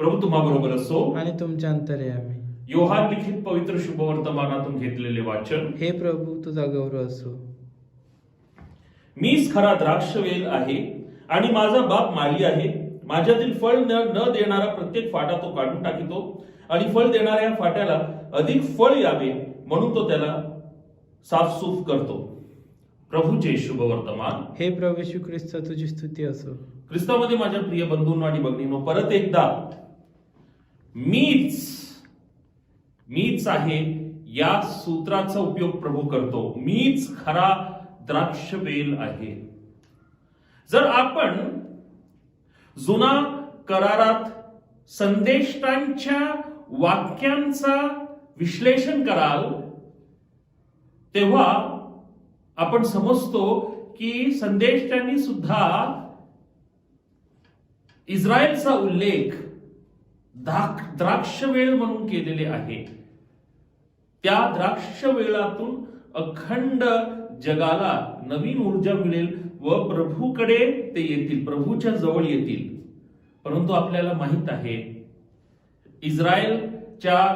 प्रभू तुम्हा बरोबर असो. आणि तुमच्या अंतर्यामी योहान लिखित पवित्र शुभवर्तमानातून घेतलेले वाचन. हे प्रभू तुझा गौरव असो. मीच खरा द्राक्षवेल आहे आणि माझा बाप माळी आहे. माझ्यातील फळ न देणारा प्रत्येक फाटा तो काढून टाकितो आणि फळ देणाऱ्या फाट्याला अधिक फळ यावे म्हणून तो त्याला साफसूफ करतो. प्रभूचे शुभवर्तमान. हे प्रभू येशू ख्रिस्त तुझी स्तुती असो. ख्रिस्तामध्ये माझ्या प्रिय बंधूंनो आणि भगिनींनो परत एकदा मीच मीच आहे या सूत्राचा उपयोग प्रभू करतो. मीच खरा द्राक्ष बेल आहे. जर आपण जुना करारात संदेष्टांच्या वाक्यांचा विश्लेषण कराल तेव्हा आपण समजतो की संदेष्टांनी सुद्धा इस्रायलचा उल्लेख द्राक्ष वेळ म्हणून केलेले आहेत. त्या द्राक्ष वेळातून अखंड जगाला नवीन ऊर्जा मिळेल व प्रभूकडे ते येतील प्रभूच्या जवळ येतील. परंतु आपल्याला माहीत आहे इस्रायलच्या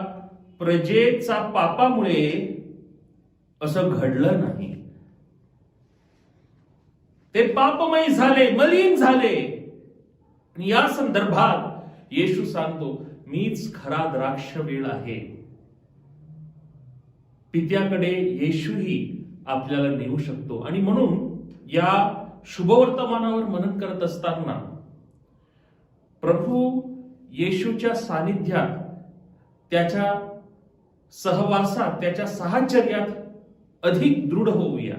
प्रजेचा पापामुळे असं घडलं नाही. ते पापमय झाले मलिन झाले. या संदर्भात येशू सांगतो मीच खरा द्राक्ष वेळ आहे. पित्याकडे येशूही आपल्याला नेऊ शकतो. आणि म्हणून या शुभवर्तमानावर मनन करत असताना प्रभू येशूच्या सानिध्यात त्याच्या सहवासात त्याच्या साहचर्यात अधिक दृढ होऊया.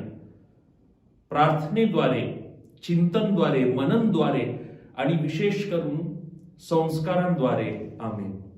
प्रार्थनेद्वारे चिंतनद्वारे मननद्वारे आणि विशेष करून संस्कारांद्वारे. आम्ही